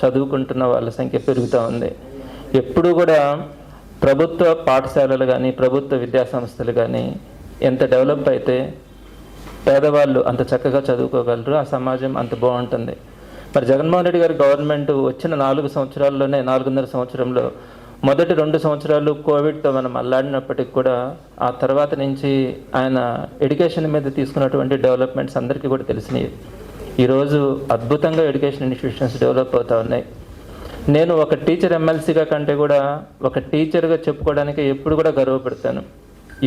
చదువుకుంటున్న వాళ్ళ సంఖ్య పెరుగుతూ ఉంది. ఎప్పుడు కూడా ప్రభుత్వ పాఠశాలలు కానీ ప్రభుత్వ విద్యా సంస్థలు కానీ ఎంత డెవలప్ అయితే పేదవాళ్ళు అంత చక్కగా చదువుకోగలరు ఆ సమాజం అంత బాగుంటుంది. మరి జగన్మోహన్ రెడ్డి గారి గవర్నమెంట్ వచ్చిన నాలుగు సంవత్సరాల్లోనే నాలుగున్నర సంవత్సరంలో మొదటి రెండు సంవత్సరాలు కోవిడ్తో మనం అల్లాడినప్పటికి కూడా ఆ తర్వాత నుంచి ఆయన ఎడ్యుకేషన్ మీద తీసుకున్నటువంటి డెవలప్మెంట్స్ అందరికీ కూడా తెలిసినాయి ఈరోజు అద్భుతంగా ఎడ్యుకేషన్ ఇన్స్టిట్యూషన్స్ డెవలప్ అవుతా ఉన్నాయి. నేను ఒక టీచర్ ఎమ్మెల్సీగా కంటే కూడా ఒక టీచర్గా చెప్పుకోవడానికి ఎప్పుడు కూడా గర్వపడతాను.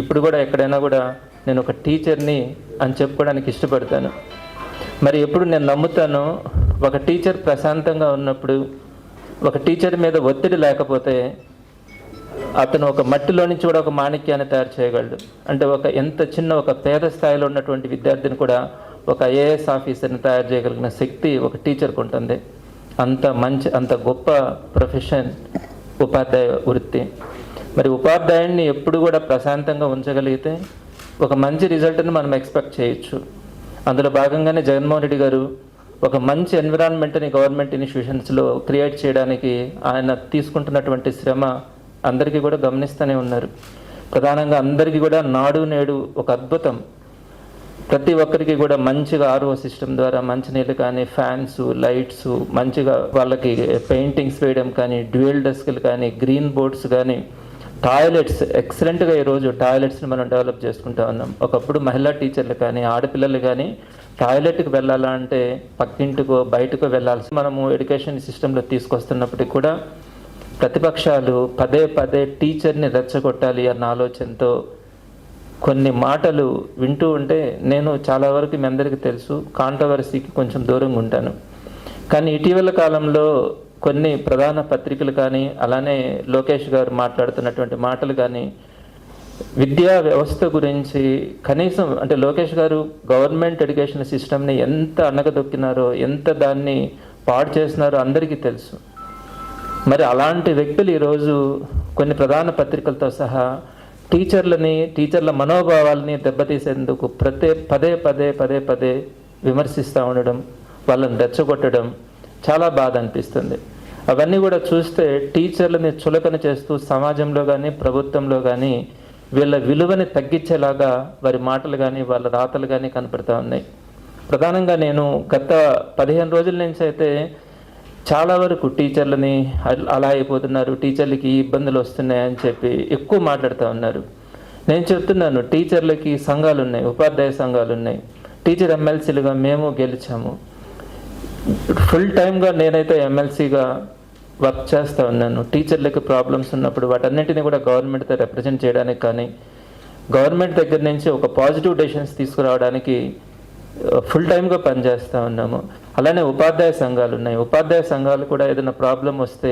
ఇప్పుడు కూడా ఎక్కడైనా కూడా నేను ఒక టీచర్ని అని చెప్పుకోవడానికి ఇష్టపడతాను. మరి ఎప్పుడు నేను నమ్ముతాను ఒక టీచర్ ప్రశాంతంగా ఉన్నప్పుడు ఒక టీచర్ మీద ఒత్తిడి లేకపోతే అతను ఒక మట్టిలో నుంచి కూడా ఒక మాణిక్యాన్ని తయారు చేయగలడు. అంటే ఒక ఎంత చిన్న ఒక పేద స్థాయిలో ఉన్నటువంటి విద్యార్థిని కూడా ఒక ఐఏఎస్ ఆఫీసర్ని తయారు చేయగలిగిన శక్తి ఒక టీచర్కి ఉంటుంది. అంత మంచి అంత గొప్ప ప్రొఫెషన్ ఉపాధ్యాయ వృత్తి. మరి ఉపాధ్యాయుడిని ఎప్పుడు కూడా ప్రశాంతంగా ఉంచగలిగితే ఒక మంచి రిజల్ట్ని మనం ఎక్స్పెక్ట్ చేయొచ్చు. అందులో భాగంగానే జగన్మోహన్ రెడ్డి గారు ఒక మంచి ఎన్విరాన్మెంట్ని గవర్నమెంట్ ఇన్స్టిట్యూషన్స్లో క్రియేట్ చేయడానికి ఆయన తీసుకుంటున్నటువంటి శ్రమ అందరికీ కూడా గమనిస్తూనే ఉన్నారు. ప్రధానంగా అందరికీ కూడా నాడు నేడు ఒక అద్భుతం. ప్రతి ఒక్కరికి కూడా మంచిగా ఆర్ఓ సిస్టమ్ ద్వారా మంచినీళ్ళు కానీ ఫ్యాన్స్ లైట్స్ మంచిగా వాళ్ళకి పెయింటింగ్స్ వేయడం కానీ డ్యూయల్ డెస్క్లు కానీ గ్రీన్ బోర్డ్స్ కానీ టాయిలెట్స్ ఎక్సలెంట్గా ఈరోజు టాయిలెట్స్ని మనం డెవలప్ చేసుకుంటా ఉన్నాం. ఒకప్పుడు మహిళా టీచర్లు కానీ ఆడపిల్లలు కానీ టాయిలెట్కి వెళ్ళాలంటే పక్కింటికో బయటకో వెళ్ళాల్సి మనము ఎడ్యుకేషన్ సిస్టంలో తీసుకొస్తున్నప్పటికీ కూడా ప్రతిపక్షాలు పదే పదే టీచర్ని రెచ్చగొట్టాలి అన్న ఆలోచనతో కొన్ని మాటలు వింటూ ఉంటే నేను చాలా వరకు మీ అందరికీ తెలుసు కాంట్రవర్సీకి కొంచెం దూరంగా ఉంటాను. కానీ ఇటీవల కాలంలో కొన్ని ప్రధాన పత్రికలు కానీ అలానే లోకేష్ గారు మాట్లాడుతున్నటువంటి మాటలు కానీ విద్యా వ్యవస్థ గురించి కనీసం అంటే లోకేష్ గారు గవర్నమెంట్ ఎడ్యుకేషన్ సిస్టమ్ని ఎంత అణగదొక్కినారో ఎంత దాన్ని పాడు చేసినారో అందరికీ తెలుసు. మరి అలాంటి వ్యక్తులు ఈరోజు కొన్ని ప్రధాన పత్రికలతో సహా టీచర్లని టీచర్ల మనోభావాల్ని దెబ్బతీసేందుకు ప్రతి పదే పదే పదే పదే విమర్శిస్తూ ఉండడం వాళ్ళని రెచ్చగొట్టడం చాలా బాధ అనిపిస్తుంది అవన్నీ కూడా చూస్తే టీచర్లని చులకన చేస్తూ సమాజంలో కానీ ప్రభుత్వంలో కానీ వీళ్ళ విలువని తగ్గించేలాగా వారి మాటలు కానీ వాళ్ళ రాతలు కానీ కనపడతా ఉన్నాయి. ప్రధానంగా నేను గత పదిహేను రోజుల నుంచి అయితే చాలా వరకు టీచర్లని అలా అయిపోతున్నారు టీచర్లకి ఇబ్బందులు ఇబ్బందులు వస్తున్నాయని చెప్పి ఎక్కువ మాట్లాడుతూ ఉన్నారు. నేను చెప్తున్నాను టీచర్లకి సంఘాలు ఉన్నాయి ఉపాధ్యాయ సంఘాలు ఉన్నాయి టీచర్ ఎమ్మెల్సీలుగా మేము గెలిచాము. ఫుల్ టైమ్గా నేనైతే ఎమ్మెల్సీగా వర్క్ చేస్తూ ఉన్నాను. టీచర్లకి ప్రాబ్లమ్స్ ఉన్నప్పుడు వాటన్నింటినీ కూడా గవర్నమెంట్తో రిప్రజెంట్ చేయడానికి కానీ గవర్నమెంట్ దగ్గర నుంచి ఒక పాజిటివ్ డెసిషన్స్ తీసుకురావడానికి ఫుల్ టైమ్గా పనిచేస్తూ ఉన్నాము. అలానే ఉపాధ్యాయ సంఘాలు ఉన్నాయి. ఉపాధ్యాయ సంఘాలు కూడా ఏదైనా ప్రాబ్లం వస్తే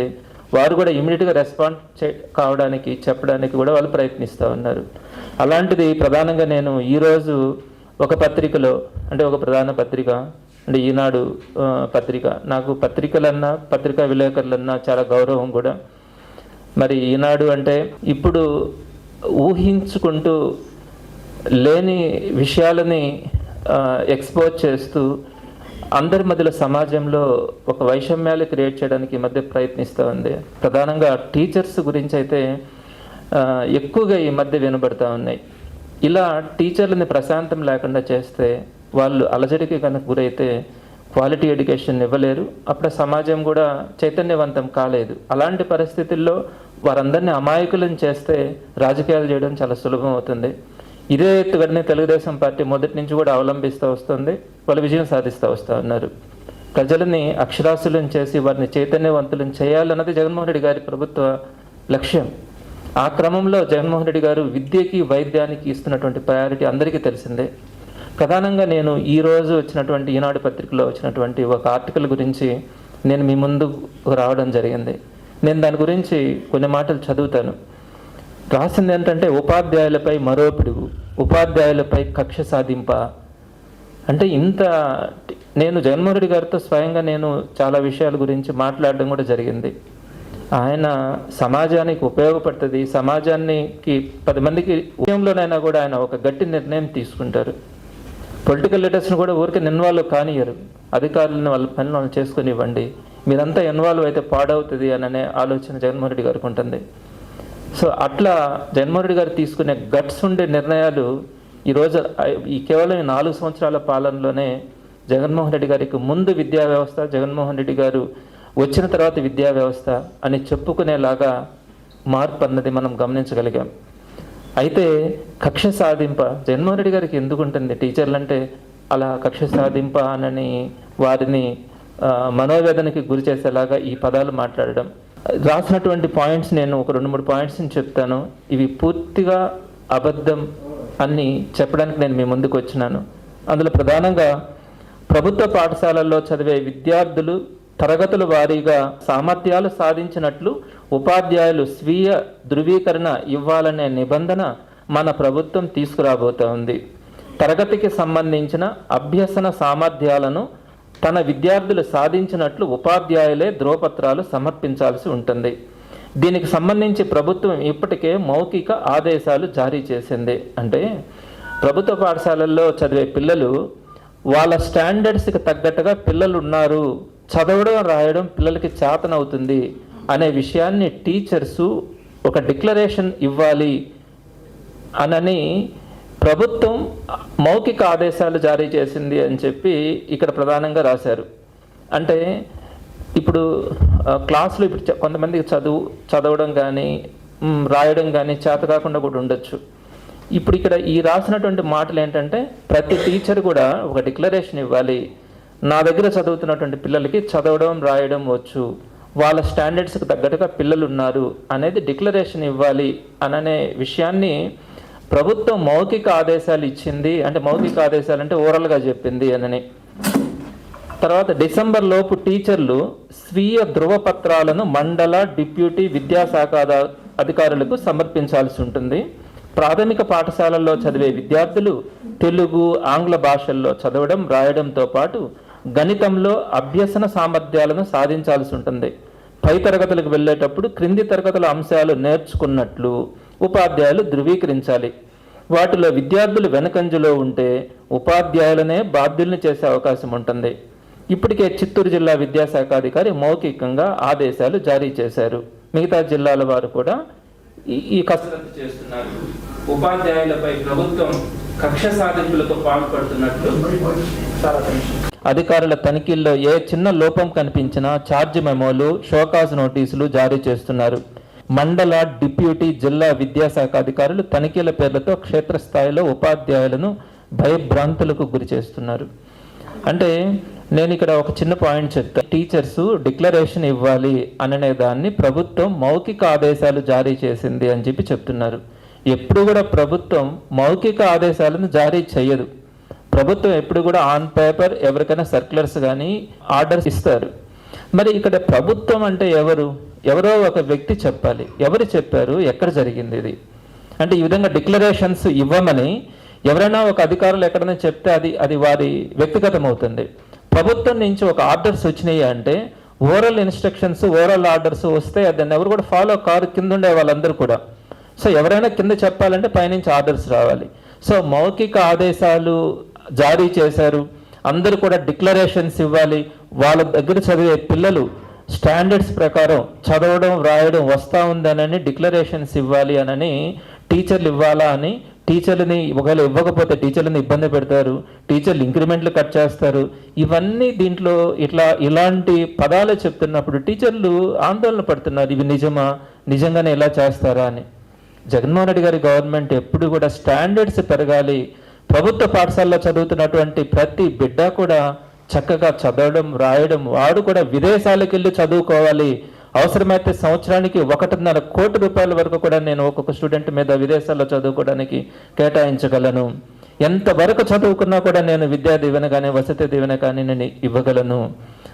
వారు కూడా ఇమీడియట్గా రెస్పాండ్ చే కావడానికి చెప్పడానికి కూడా వాళ్ళు ప్రయత్నిస్తూ ఉన్నారు. అలాంటిది ప్రధానంగా నేను ఈరోజు ఒక పత్రికలో అంటే ఒక ప్రధాన పత్రిక అంటే ఈనాడు పత్రిక నాకు పత్రికలన్నా పత్రికా విలేకరులన్నా చాలా గౌరవం కూడా. మరి ఈనాడు అంటే ఇప్పుడు ఊహించుకుంటూ లేని విషయాలని ఎక్స్పోజ్ చేస్తూ అందరి మధ్యలో సమాజంలో ఒక వైషమ్యాలు క్రియేట్ చేయడానికి ఈ మధ్య ప్రయత్నిస్తూ ఉంది. ప్రధానంగా టీచర్స్ గురించి అయితే ఎక్కువగా ఈ మధ్య వినబడతా ఉన్నాయి. ఇలా టీచర్లని ప్రశాంతం లేకుండా చేస్తే వాళ్ళు అలజడికి కనుక గురైతే క్వాలిటీ ఎడ్యుకేషన్ ఇవ్వలేరు. అప్పుడు సమాజం కూడా చైతన్యవంతం కాలేదు. అలాంటి పరిస్థితుల్లో వారందరినీ అమాయకులను చేస్తే రాజకీయాలు చేయడం చాలా సులభం అవుతుంది. ఇదే ఎత్తుగడని తెలుగుదేశం పార్టీ మొదటి నుంచి కూడా అవలంబిస్తూ వస్తుంది వాళ్ళు విజయం సాధిస్తూ వస్తూ ఉన్నారు. ప్రజలని అక్షరాస్యులను చేసి వారిని చైతన్యవంతులను చేయాలన్నది జగన్మోహన్ రెడ్డి గారి ప్రభుత్వ లక్ష్యం. ఆ క్రమంలో జగన్మోహన్ రెడ్డి గారు విద్యకి వైద్యానికి ఇస్తున్నటువంటి ప్రయారిటీ అందరికీ తెలిసిందే. ప్రధానంగా నేను ఈ రోజు వచ్చినటువంటి ఈనాడు పత్రికలో వచ్చినటువంటి ఒక ఆర్టికల్ గురించి నేను మీ ముందు రావడం జరిగింది. నేను దాని గురించి కొన్ని మాటలు చదువుతాను. రాసింది ఏంటంటే ఉపాధ్యాయులపై మరో పిడుగు ఉపాధ్యాయులపై కక్ష సాధింప. అంటే ఇంత నేను జగన్మోహన్ గారితో స్వయంగా నేను చాలా విషయాల గురించి మాట్లాడడం కూడా జరిగింది. ఆయన సమాజానికి ఉపయోగపడుతుంది సమాజానికి పది మందికి విషయంలోనైనా కూడా ఆయన ఒక గట్టి నిర్ణయం తీసుకుంటారు. పొలిటికల్ లీడర్స్ని కూడా ఊరికే ఇన్వాల్వ్ కానియరు అధికారులను వాళ్ళ పనులు వాళ్ళు చేసుకునివ్వండి. మీరంతా ఇన్వాల్వ్ అయితే పాడవుతుంది అననే ఆలోచన జగన్మోహన్ రెడ్డి గారికి ఉంటుంది. సో అట్లా జగన్మోహన్ రెడ్డి గారు తీసుకునే గట్స్ ఉండే నిర్ణయాలు ఈరోజు ఈ కేవలం నాలుగు సంవత్సరాల పాలనలోనే జగన్మోహన్ రెడ్డి గారికి ముందు విద్యా వ్యవస్థ జగన్మోహన్ రెడ్డి గారు వచ్చిన తర్వాత విద్యా వ్యవస్థ అని చెప్పుకునేలాగా మార్పు అన్నది మనం గమనించగలిగాం. అయితే కక్ష సాధింప జగన్మోహన్ రెడ్డి గారికి ఎందుకు ఉంటుంది? టీచర్లు అంటే అలా కక్ష సాధింప అనని వారిని మనోవేదనకి గురి చేసేలాగా ఈ పదాలు మాట్లాడడం. రాసినటువంటి పాయింట్స్ నేను ఒక రెండు మూడు పాయింట్స్ని చెప్తాను. ఇవి పూర్తిగా అబద్ధం అని చెప్పడానికి నేను మీ ముందుకు వచ్చినాను. అందులో ప్రధానంగా ప్రభుత్వ పాఠశాలల్లో చదివే విద్యార్థులు తరగతుల వారీగా సామర్థ్యాలు సాధించినట్లు ఉపాధ్యాయులు స్వీయ ధృవీకరణ ఇవ్వాలనే నిబంధన మన ప్రభుత్వం తీసుకురాబోతోంది. తరగతికి సంబంధించిన అభ్యసన సామర్థ్యాలను తన విద్యార్థులు సాధించినట్లు ఉపాధ్యాయులే ధ్రువపత్రాలు సమర్పించాల్సి ఉంటుంది. దీనికి సంబంధించి ప్రభుత్వం ఇప్పటికే మౌఖిక ఆదేశాలు జారీ చేసింది. అంటే ప్రభుత్వ పాఠశాలల్లో చదివే పిల్లలు వాళ్ళ స్టాండర్డ్స్కి తగ్గట్టుగా పిల్లలు ఉన్నారు చదవడం రాయడం పిల్లలకి చేతనవుతుంది అనే విషయాన్ని టీచర్సు ఒక డిక్లరేషన్ ఇవ్వాలి అనని ప్రభుత్వం మౌఖిక ఆదేశాలు జారీ చేసింది అని చెప్పి ఇక్కడ ప్రధానంగా రాశారు. అంటే ఇప్పుడు క్లాసులు ఇప్పుడు కొంతమందికి చదువు చదవడం కానీ రాయడం కానీ చేత కాకుండా కూడా ఉండొచ్చు. ఇప్పుడు ఇక్కడ ఈ రాసినటువంటి మాటలు ఏంటంటే ప్రతి టీచర్ కూడా ఒక డిక్లరేషన్ ఇవ్వాలి. నా దగ్గర చదువుతున్నటువంటి పిల్లలకి చదవడం రాయడం వచ్చు. వాళ్ళ స్టాండర్డ్స్కి తగ్గట్టుగా పిల్లలు ఉన్నారు అనేది డిక్లరేషన్ ఇవ్వాలి అననే విషయాన్ని ప్రభుత్వం మౌఖిక ఆదేశాలు ఇచ్చింది. అంటే మౌఖిక ఆదేశాలు అంటే ఓరల్గా చెప్పింది అనని తర్వాత డిసెంబర్ లోపు టీచర్లు స్వీయ ధృవపత్రాలను మండల డిప్యూటీ విద్యాశాఖ అధికారులకు సమర్పించాల్సి ఉంటుంది. ప్రాథమిక పాఠశాలల్లో చదివే విద్యార్థులు తెలుగు ఆంగ్ల భాషల్లో చదవడం రాయడంతో పాటు గణితంలో అభ్యసన సామర్థ్యాలను సాధించాల్సి ఉంటుంది. పై తరగతులకు వెళ్ళేటప్పుడు క్రింది తరగతుల అంశాలు నేర్చుకున్నట్లు ఉపాధ్యాయులు ధృవీకరించాలి. వాటిలో విద్యార్థులు వెనకంజలో ఉంటే ఉపాధ్యాయులనే బాధ్యుల్ని చేసే అవకాశం ఉంటుంది. ఇప్పటికే చిత్తూరు జిల్లా విద్యాశాఖ అధికారి మౌఖికంగా ఆదేశాలు జారీ చేశారు. మిగతా జిల్లాల వారు కూడా ఈ కసరత్తు చేస్తున్నారు. ఉపాధ్యాయులపై ప్రభుత్వం కక్ష సాధింపులకు పాల్పడుతున్నట్లు అధికారుల తనిఖీల్లో ఏ చిన్న లోపం కనిపించినా ఛార్జ్ మెమోలు షోకాజ్ నోటీసులు జారీ చేస్తున్నారు. మండల డిప్యూటీ జిల్లా విద్యాశాఖ అధికారులు తనిఖీల పేర్లతో క్షేత్రస్థాయిలో ఉపాధ్యాయులను భయభ్రాంతులకు గురి చేస్తున్నారు. అంటే నేను ఇక్కడ ఒక చిన్న పాయింట్ చెప్తా. టీచర్స్ డిక్లరేషన్ ఇవ్వాలి అననే దాన్ని ప్రభుత్వం మౌఖిక ఆదేశాలు జారీ చేసింది అని చెప్పి చెప్తున్నారు. ఎప్పుడు కూడా ప్రభుత్వం మౌఖిక ఆదేశాలను జారీ చేయదు ప్రభుత్వం ఎప్పుడు కూడా ఆన్ పేపర్ ఎవరికైనా సర్క్యులర్స్ కానీ ఆర్డర్స్ ఇస్తారు. మరి ఇక్కడ ప్రభుత్వం అంటే ఎవరు? ఎవరో ఒక వ్యక్తి చెప్పాలి. ఎవరు చెప్పారు? ఎక్కడ జరిగింది ఇది? అంటే ఈ విధంగా డిక్లరేషన్స్ ఇవ్వమని ఎవరైనా ఒక అధికారులు ఎక్కడైనా చెప్తే అది అది వారి వ్యక్తిగతం అవుతుంది ప్రభుత్వం నుంచి ఒక ఆర్డర్స్ వచ్చినాయి అంటే ఓరల్ ఇన్స్ట్రక్షన్స్ ఓరల్ ఆర్డర్స్ వస్తే దాన్ని ఎవరు కూడా ఫాలో కారు కింద ఉండే వాళ్ళందరూ కూడా. సో ఎవరైనా కింద చెప్పాలంటే పైనుంచి ఆర్డర్స్ రావాలి. సో మౌఖిక ఆదేశాలు జారీ చేశారు. అందరూ కూడా డిక్లరేషన్స్ ఇవ్వాలి. వాళ్ళ దగ్గర చదివే పిల్లలు స్టాండర్డ్స్ ప్రకారం చదవడం వ్రాయడం వస్తూ ఉందనని డిక్లరేషన్స్ ఇవ్వాలి అనని టీచర్లు ఇవ్వాలా అని టీచర్లని ఒకవేళ ఇవ్వకపోతే టీచర్లని ఇబ్బంది పెడతారు టీచర్లు ఇంక్రిమెంట్లు కట్ చేస్తారు. ఇవన్నీ దీంట్లో ఇట్లా ఇలాంటి పదాలు చెప్తున్నప్పుడు టీచర్లు ఆందోళన పడుతున్నారు ఇవి నిజమా? నిజంగానే ఇలా చేస్తారా? అని. జగన్మోహన్ రెడ్డి గారి గవర్నమెంట్ ఎప్పుడు కూడా స్టాండర్డ్స్ పెరగాలి. ప్రభుత్వ పాఠశాలలో చదువుతున్నటువంటి ప్రతి బిడ్డ కూడా చక్కగా చదవడం రాయడం వాడు కూడా విదేశాలకు వెళ్ళి చదువుకోవాలి. అవసరమైతే సంవత్సరానికి ఒకటిన్నర కోటి రూపాయల వరకు కూడా నేను ఒక్కొక్క స్టూడెంట్ మీద విదేశాల్లో చదువుకోవడానికి కేటాయించగలను. ఎంతవరకు చదువుకున్నా కూడా నేను విద్యా దీవెన కానీ వసతి దీవెన కానీ నేను ఇవ్వగలను.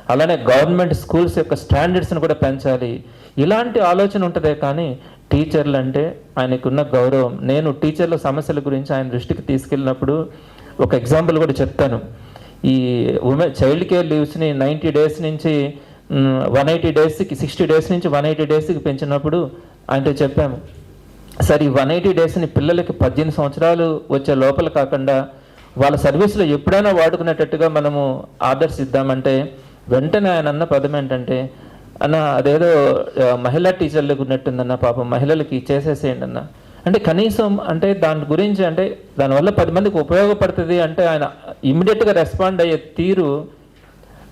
అలానే గవర్నమెంట్ స్కూల్స్ యొక్క స్టాండర్డ్స్ని కూడా పెంచాలి. ఇలాంటి ఆలోచన ఉంటుందే కానీ టీచర్లు అంటే ఆయనకున్న గౌరవం. నేను టీచర్ల సమస్యల గురించి ఆయన దృష్టికి తీసుకెళ్ళినప్పుడు ఒక ఎగ్జాంపుల్ కూడా చెప్తాను. ఈ ఉమెన్ చైల్డ్ కేర్ లీవ్స్ని నైంటీ డేస్ నుంచి వన్ ఎయిటీ డేస్కి సిక్స్టీ డేస్ నుంచి వన్ ఎయిటీ డేస్కి పెంచినప్పుడు అంటే చెప్పాము. సరే ఈ వన్ ఎయిటీ డేస్ని పిల్లలకి పద్దెనిమిది సంవత్సరాలు వచ్చే లోపల కాకుండా వాళ్ళ సర్వీస్లో ఎప్పుడైనా వాడుకునేటట్టుగా మనము ఆర్డర్స్ ఇద్దామంటే వెంటనే ఆయన అన్న పదం ఏంటంటే అన్న అదేదో మహిళా టీచర్లకు ఉన్నట్టుందన్న పాపం మహిళలకి చేసేసేయండి అన్న. అంటే కనీసం అంటే దాని గురించి అంటే దానివల్ల పది మందికి ఉపయోగపడుతుంది అంటే ఆయన ఇమ్మీడియట్గా రెస్పాండ్ అయ్యే తీరు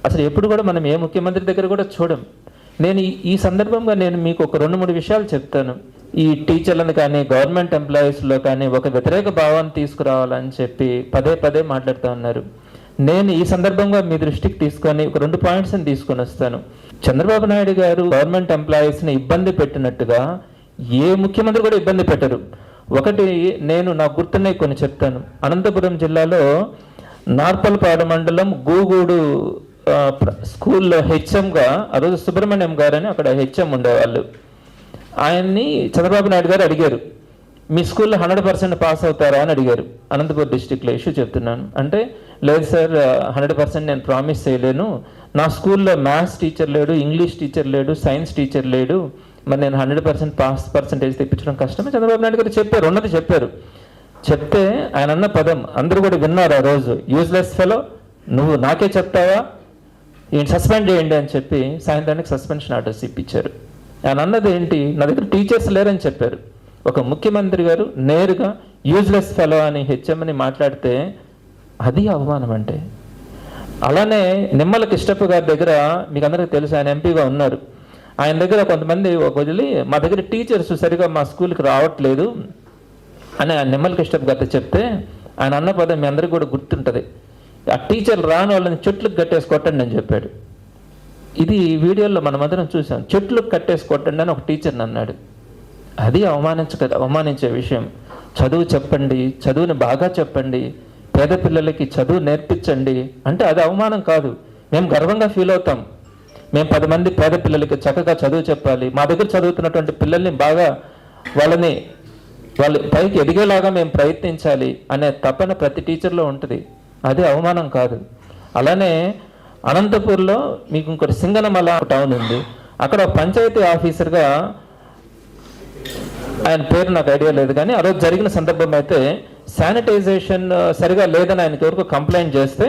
అసలు ఎప్పుడు కూడా మనం ఏ ముఖ్యమంత్రి దగ్గర కూడా చూడం. నేను ఈ- ఈ సందర్భంగా నేను మీకు ఒక రెండు మూడు విషయాలు చెప్తాను. ఈ టీచర్లను కానీ గవర్నమెంట్ ఎంప్లాయీస్లో కానీ ఒక వ్యతిరేక భావాన్ని తీసుకురావాలని చెప్పి పదే పదే మాట్లాడుతూ ఉన్నారు. నేను ఈ సందర్భంగా మీ దృష్టికి తీసుకొని ఒక రెండు పాయింట్స్ని తీసుకొని వస్తాను. చంద్రబాబు నాయుడు గారు గవర్నమెంట్ ఎంప్లాయీస్ని ఇబ్బంది పెట్టినట్టుగా ఏ ముఖ్యమంత్రి కూడా ఇబ్బంది పెట్టరు. ఒకటి నేను నాకు గుర్తున్నాయి కొన్ని చెప్తాను. అనంతపురం జిల్లాలో నార్పల్పాడు మండలం గూగూడు స్కూల్లో హెచ్ఎంగా ఆ రోజు సుబ్రహ్మణ్యం గారని అక్కడ హెచ్ఎం ఉండేవాళ్ళు. ఆయన్ని చంద్రబాబు నాయుడు గారు అడిగారు మీ స్కూల్లో హండ్రెడ్ పర్సెంట్ పాస్ అవుతారా? అని అడిగారు. అనంతపురం డిస్టిక్లో ఇష్యూ చెప్తున్నాను. అంటే లేదు సార్ హండ్రెడ్ పర్సెంట్ నేను ప్రామిస్ చేయలేను. నా స్కూల్లో మ్యాథ్స్ టీచర్ లేడు ఇంగ్లీష్ టీచర్ లేడు సైన్స్ టీచర్ లేడు. మరి నేను హండ్రెడ్ పర్సెంట్ పాస్ పర్సెంటేజ్ తెప్పించడం కష్టమే. చంద్రబాబు నాయుడు గారు చెప్పారు ఉన్నది చెప్పారు. చెప్తే ఆయన అన్న పదం అందరూ కూడా విన్నారు ఆ రోజు. యూజ్లెస్ ఫెలో నువ్వు నాకే చెప్తావా? ఈయన సస్పెండ్ చేయండి అని చెప్పి సాయంత్రానికి సస్పెన్షన్ ఆర్డర్స్ ఇప్పించారు. ఆయన అన్నది ఏంటి? నా దగ్గర టీచర్స్ లేరని చెప్పారు. ఒక ముఖ్యమంత్రి గారు నేరుగా యూజ్లెస్ ఫెలో అని హెచ్ఎంని మాట్లాడితే అది అవమానం అంటే. అలానే నిమ్మల కిష్టప్ప గారి దగ్గర మీకు అందరికీ తెలుసు ఆయన ఎంపీగా ఉన్నారు. ఆయన దగ్గర కొంతమంది ఒక వదిలి మా దగ్గర టీచర్స్ సరిగా మా స్కూల్కి రావట్లేదు అని ఆ నిమ్మల కృష్ణప్ గత చెప్తే ఆయన అన్న పదం మీ అందరికీ కూడా గుర్తుంటుంది. ఆ టీచర్లు రాని వాళ్ళని చెట్లకు కట్టేసి కొట్టండి అని చెప్పాడు. ఇది వీడియోలో మనం చూసాం. చెట్లు కట్టేసి కొట్టండి అని ఒక టీచర్ని అన్నాడు. అది అవమానించ అవమానించే విషయం. చదువు చెప్పండి చదువుని బాగా చెప్పండి పేద పిల్లలకి చదువు నేర్పించండి అంటే అది అవమానం కాదు. మేము గర్వంగా ఫీల్ అవుతాం. మేము పది మంది పేద పిల్లలకి చక్కగా చదువు చెప్పాలి. మా దగ్గర చదువుతున్నటువంటి పిల్లల్ని బాగా వాళ్ళని వాళ్ళు పైకి ఎదిగేలాగా మేము ప్రయత్నించాలి అనే తపన ప్రతి టీచర్లో ఉంటుంది. అది అవమానం కాదు. అలానే అనంతపూర్లో మీకు ఇంకోటి సింగనమల టౌన్ ఉంది. అక్కడ పంచాయతీ ఆఫీసర్గా ఆయన పేరు నాకు ఐడియా లేదు కానీ ఆ రోజు జరిగిన సందర్భం అయితే శానిటైజేషన్ సరిగా లేదని ఆయనకి ఎవరికో కంప్లైంట్ చేస్తే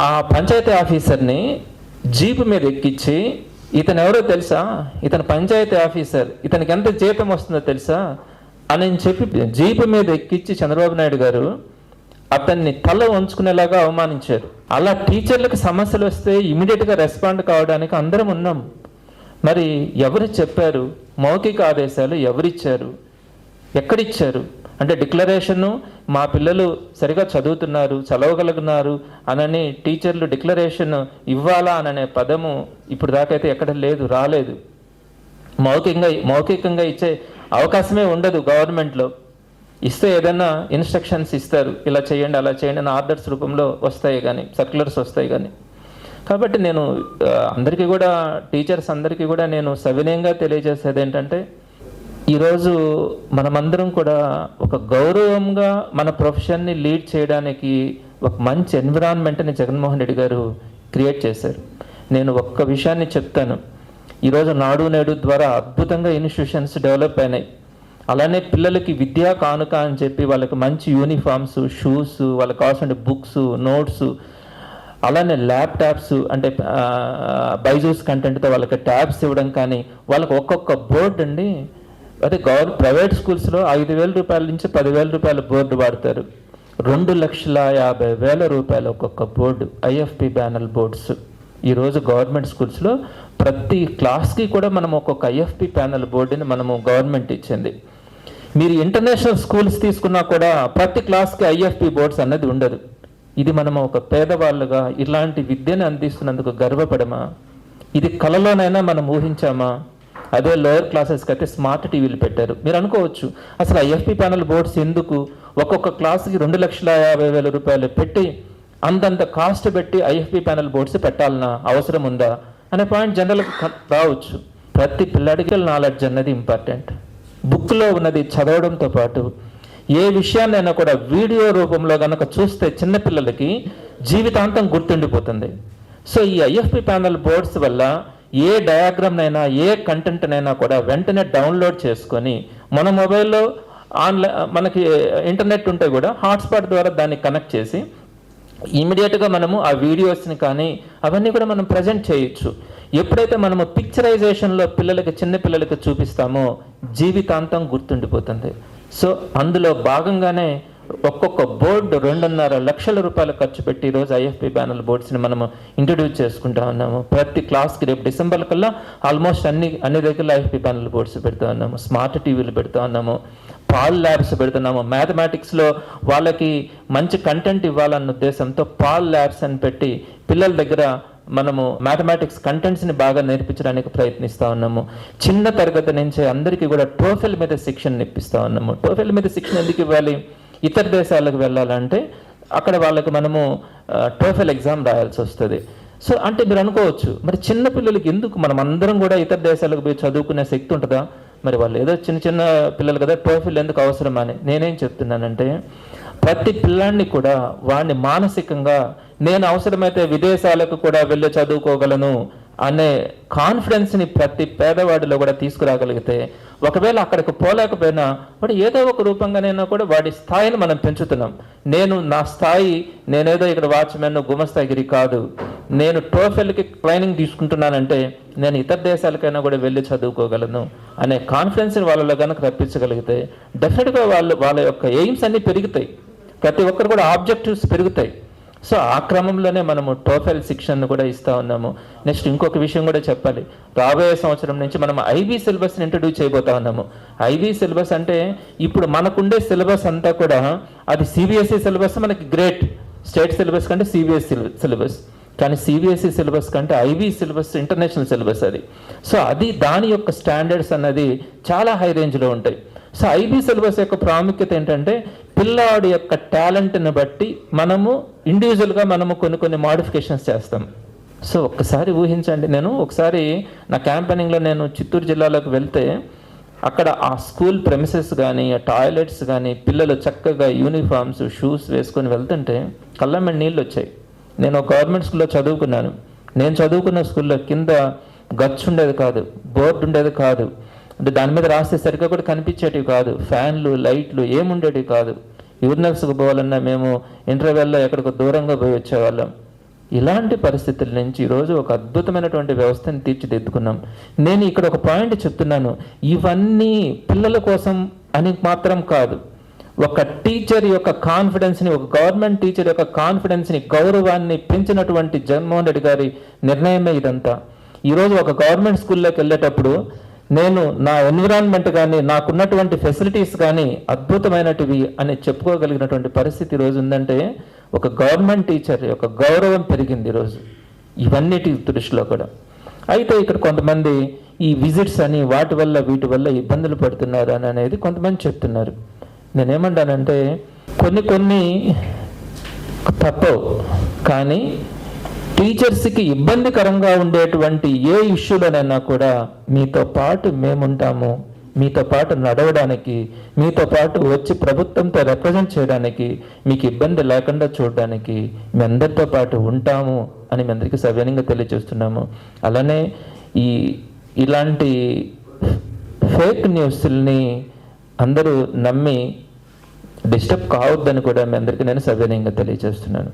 ఆ పంచాయతీ ఆఫీసర్ని జీపు మీద ఎక్కించి ఇతను ఎవరో తెలుసా? ఇతను పంచాయతీ ఆఫీసర్. ఇతనికి ఎంత జీతం వస్తుందో తెలుసా? అని చెప్పి జీపు మీద ఎక్కించి చంద్రబాబు నాయుడు గారు అతన్ని తల వంచుకునేలాగా అవమానించారు. అలా టీచర్లకు సమస్యలు వస్తే ఇమీడియట్గా రెస్పాండ్ కావడానికి అందరం ఉన్నాం. మరి ఎవరు చెప్పారు? మౌఖిక ఆదేశాలు ఎవరిచ్చారు? ఎక్కడిచ్చారు? అంటే డిక్లరేషను మా పిల్లలు సరిగా చదువుతున్నారు చదవగలుగుతున్నారు అనని టీచర్లు డిక్లరేషన్ ఇవ్వాలా అననే పదము ఇప్పుడు దాకైతే ఎక్కడ లేదు రాలేదు. మౌఖికంగా మౌఖికంగా ఇచ్చే అవకాశమే ఉండదు గవర్నమెంట్లో. ఇస్తే ఏదైనా ఇన్స్ట్రక్షన్స్ ఇస్తారు ఇలా చేయండి అలా చేయండి అని ఆర్డర్స్ రూపంలో వస్తాయి కానీ సర్క్యులర్స్ వస్తాయి కానీ. కాబట్టి నేను అందరికీ కూడా టీచర్స్ అందరికీ కూడా నేను సవినయంగా తెలియజేసేది ఏంటంటే ఈరోజు మనమందరం కూడా ఒక గౌరవంగా మన ప్రొఫెషన్ని లీడ్ చేయడానికి ఒక మంచి ఎన్విరాన్మెంట్ని జగన్మోహన్ రెడ్డి గారు క్రియేట్ చేశారు. నేను ఒక్క విషయాన్ని చెప్తాను. ఈరోజు నాడు నేడు ద్వారా అద్భుతంగా ఇన్స్టిట్యూషన్స్ డెవలప్ అయినాయి. అలానే పిల్లలకి విద్యా కానుక అని చెప్పి వాళ్ళకి మంచి యూనిఫామ్స్ షూస్ వాళ్ళకి కావాల్సిన బుక్స్ నోట్స్ అలానే ల్యాప్టాప్స్ అంటే బైజూస్ కంటెంట్తో వాళ్ళకి ట్యాబ్స్ ఇవ్వడం కానీ వాళ్ళకి ఒక్కొక్క బోర్డు అండి అంటే గవర్నమెంట్ ప్రైవేట్ స్కూల్స్లో ఐదు వేల రూపాయల నుంచి పదివేల రూపాయల బోర్డు వాడతారు. రెండు లక్షల యాభై వేల రూపాయలు ఒక్కొక్క బోర్డు ఐఎఫ్పి ప్యానల్ బోర్డ్స్. ఈరోజు గవర్నమెంట్ స్కూల్స్లో ప్రతి క్లాస్కి కూడా మనం ఒక్కొక్క ఐఎఫ్పి ప్యానల్ బోర్డుని మనము గవర్నమెంట్ ఇచ్చింది. మీరు ఇంటర్నేషనల్ స్కూల్స్ తీసుకున్నా కూడా ప్రతి క్లాస్కి ఐఎఫ్పి బోర్డ్స్ అన్నది ఉండదు. ఇది మనం ఒక పేదవాళ్ళుగా ఇలాంటి విద్యను అందిస్తున్నందుకు గర్వపడమా? ఇది కలలోనైనా మనం ఊహించామా? అదే లోయర్ క్లాసెస్కి అయితే స్మార్ట్ టీవీలు పెట్టారు. మీరు అనుకోవచ్చు అసలు ఐఎఫ్పి ప్యానల్ బోర్డ్స్ ఎందుకు ఒక్కొక్క క్లాస్కి రెండు లక్షల యాభై వేల రూపాయలు పెట్టి అంతంత కాస్ట్ పెట్టి ఐఎఫ్పి ప్యానల్ బోర్డ్స్ పెట్టాలన్నా అవసరం ఉందా? అనే పాయింట్ జనరల్ రావచ్చు. ప్రతి పిల్లాడికి నాలెడ్జ్ అన్నది ఇంపార్టెంట్ బుక్లో ఉన్నది చదవడంతో పాటు ఏ విషయాన్నైనా కూడా వీడియో రూపంలో కనుక చూస్తే చిన్నపిల్లలకి జీవితాంతం గుర్తుండిపోతుంది. సో ఈ ఐఎఫ్పి ప్యానల్ బోర్డ్స్ వల్ల ఏ డయాగ్రామ్నైనా ఏ కంటెంట్నైనా కూడా వెంటనే డౌన్లోడ్ చేసుకొని మన మొబైల్లో ఆన్లైన్ మనకి ఇంటర్నెట్ ఉంటే కూడా హాట్స్పాట్ ద్వారా దాన్ని కనెక్ట్ చేసి ఇమీడియట్గా మనము ఆ వీడియోస్ని కానీ అవన్నీ కూడా మనం ప్రజెంట్ చేయొచ్చు. ఎప్పుడైతే మనము పిక్చరైజేషన్లో పిల్లలకి చిన్న పిల్లలకి చూపిస్తామో జీవితాంతం గుర్తుండిపోతుంది. సో అందులో భాగంగానే ఒక్కొక్క బోర్డు రెండున్నర లక్షల రూపాయలు ఖర్చు పెట్టి ఈరోజు ఐఎఫ్పి బ్యానర్ బోర్డ్స్ని మనము ఇంట్రడ్యూస్ చేసుకుంటా ఉన్నాము. ప్రతి క్లాస్కి రేపు డిసెంబర్ కల్లా ఆల్మోస్ట్ అన్ని అన్ని దగ్గరలో ఐఎఫ్పి బ్యానర్ బోర్డ్స్ పెడతా ఉన్నాము. స్మార్ట్ టీవీలు పెడుతూ ఉన్నాము. పాల్ ల్యాబ్స్ పెడుతున్నాము మ్యాథమెటిక్స్లో వాళ్ళకి మంచి కంటెంట్ ఇవ్వాలన్న ఉద్దేశంతో పాల్ ల్యాబ్స్ అని పెట్టి పిల్లల దగ్గర మనము మ్యాథమెటిక్స్ కంటెంట్స్ని బాగా నేర్పించడానికి ప్రయత్నిస్తూ ఉన్నాము. చిన్న తరగతి నుంచి అందరికీ కూడా టోఫెల్ మీద శిక్షణ ఇప్పిస్తూ ఉన్నాము. టోఫెల్ మీద శిక్షణ ఎందుకు ఇవ్వాలి? ఇతర దేశాలకు వెళ్ళాలంటే అక్కడ వాళ్ళకి మనము టోఫెల్ ఎగ్జామ్ రాయాల్సి వస్తుంది. సో అంటే మీరు అనుకోవచ్చు మరి చిన్న పిల్లలకి ఎందుకు మనం అందరం కూడా ఇతర దేశాలకు పోయి చదువుకునే శక్తి ఉంటుందా? మరి వాళ్ళు ఏదో చిన్న చిన్న పిల్లలు కదా టోఫిల్ ఎందుకు అవసరం అని. నేనేం చెప్తున్నానంటే ప్రతి పిల్లాన్ని కూడా వాడిని మానసికంగా నేను అవసరమైతే విదేశాలకు కూడా వెళ్ళి చదువుకోగలను అనే కాన్ఫిడెన్స్ని ప్రతి పేదవాడిలో కూడా తీసుకురాగలిగితే ఒకవేళ అక్కడికి పోలేకపోయినా వాడు ఏదో ఒక రూపంగానైనా కూడా వాడి స్థాయిని మనం పెంచుతున్నాం. నేను నా స్థాయి నేనేదో ఇక్కడ వాచ్మెన్ గుమస్తాగిరి కాదు. నేను టోఫెల్కి ట్రైనింగ్ తీసుకుంటున్నానంటే నేను ఇతర దేశాలకైనా కూడా వెళ్ళి చదువుకోగలను అనే కాన్ఫిడెన్స్ని వాళ్ళలో కనుక రప్పించగలిగితే డెఫినెట్గా వాళ్ళు వాళ్ళ యొక్క ఎయిమ్స్ అన్నీ పెరుగుతాయి. ప్రతి ఒక్కరు కూడా ఆబ్జెక్టివ్స్ పెరుగుతాయి. సో ఆ క్రమంలోనే మనము టోఫెల్ శిక్షణను కూడా ఇస్తా ఉన్నాము. నెక్స్ట్ ఇంకొక విషయం కూడా చెప్పాలి. రాబోయే సంవత్సరం నుంచి మనం ఐబీ సిలబస్ని ఇంట్రడ్యూస్ చేయబోతా ఉన్నాము. ఐబీ సిలబస్ అంటే ఇప్పుడు మనకుండే సిలబస్ అంతా కూడా అది సిబిఎస్ఈ సిలబస్ మనకి గ్రేట్. స్టేట్ సిలబస్ కంటే సిబిఎస్ఈ సిలబస్. కానీ సిబిఎస్ఈ సిలబస్ కంటే ఐబీ సిలబస్ ఇంటర్నేషనల్ సిలబస్ అది. సో అది దాని యొక్క స్టాండర్డ్స్ అన్నది చాలా హై రేంజ్లో ఉంటాయి. సో ఐబీ సిలబస్ యొక్క ప్రాముఖ్యత ఏంటంటే పిల్లాడి యొక్క టాలెంట్ని బట్టి మనము ఇండివిజువల్గా మనము కొన్ని కొన్ని మాడిఫికేషన్స్ చేస్తాం. సో ఒక్కసారి ఊహించండి. నేను ఒకసారి నా క్యాంపెనింగ్లో నేను చిత్తూరు జిల్లాలోకి వెళ్తే అక్కడ ఆ స్కూల్ ప్రెమిసెస్ కానీ ఆ టాయిలెట్స్ కానీ పిల్లలు చక్కగా యూనిఫామ్స్ షూస్ వేసుకొని వెళ్తుంటే కళ్ళమ్మ నీళ్ళు వచ్చాయి. నేను ఒక గవర్నమెంట్ స్కూల్లో చదువుకున్నాను. నేను చదువుకున్న స్కూల్లో కింద గచ్చు ఉండేది కాదు బోర్డు ఉండేది కాదు. అంటే దాని మీద రాస్తే సరిగ్గా కూడా కనిపించేటివి కాదు. ఫ్యాన్లు లైట్లు ఏముండేటివి కాదు. యూరినల్స్కి పోవాలన్నా మేము ఇంటర్వెల్లో ఎక్కడికి దూరంగా పోయి వచ్చేవాళ్ళం. ఇలాంటి పరిస్థితుల నుంచి ఈరోజు ఒక అద్భుతమైనటువంటి వ్యవస్థను తీర్చిదిద్దుకున్నాం. నేను ఇక్కడ ఒక పాయింట్ చెప్తున్నాను. ఇవన్నీ పిల్లల కోసం అని మాత్రం కాదు. ఒక టీచర్ యొక్క కాన్ఫిడెన్స్ని ఒక గవర్నమెంట్ టీచర్ యొక్క కాన్ఫిడెన్స్ని గౌరవాన్ని పెంచినటువంటి జగన్మోహన్ రెడ్డి గారి నిర్ణయమే ఇదంతా. ఈరోజు ఒక గవర్నమెంట్ స్కూల్లోకి వెళ్ళేటప్పుడు నేను నా ఎన్విరాన్మెంట్ కానీ నాకున్నటువంటి ఫెసిలిటీస్ కానీ అద్భుతమైనటివి అని చెప్పుకోగలిగినటువంటి పరిస్థితి ఈరోజు ఉందంటే ఒక గవర్నమెంట్ టీచర్ యొక్క గౌరవం పెరిగింది ఈరోజు. ఇవన్నిటి దృష్టిలో కూడా. అయితే ఇక్కడ కొంతమంది ఈ విజిట్స్ అని వాటి వల్ల వీటి వల్ల ఇబ్బందులు పడుతున్నారు అని అనేది కొంతమంది చెప్తున్నారు. నేనేమంటానంటే కొన్ని కొన్ని తప్పవు. కానీ టీచర్స్కి ఇబ్బందికరంగా ఉండేటువంటి ఏ ఇష్యూలోనైనా కూడా మీతో పాటు మేముంటాము. మీతో పాటు నడవడానికి మీతో పాటు వచ్చి ప్రభుత్వంతో రిప్రజెంట్ చేయడానికి మీకు ఇబ్బంది లేకుండా చూడడానికి మీ అందరితో పాటు ఉంటాము అని మీ అందరికీ సవ్యంగా తెలియజేస్తున్నాము. అలానే ఈ ఇలాంటి ఫేక్ న్యూస్ని అందరూ నమ్మి డిస్టర్బ్ కావద్దని కూడా మీ అందరికీ నేను సవ్యంగా తెలియజేస్తున్నాను.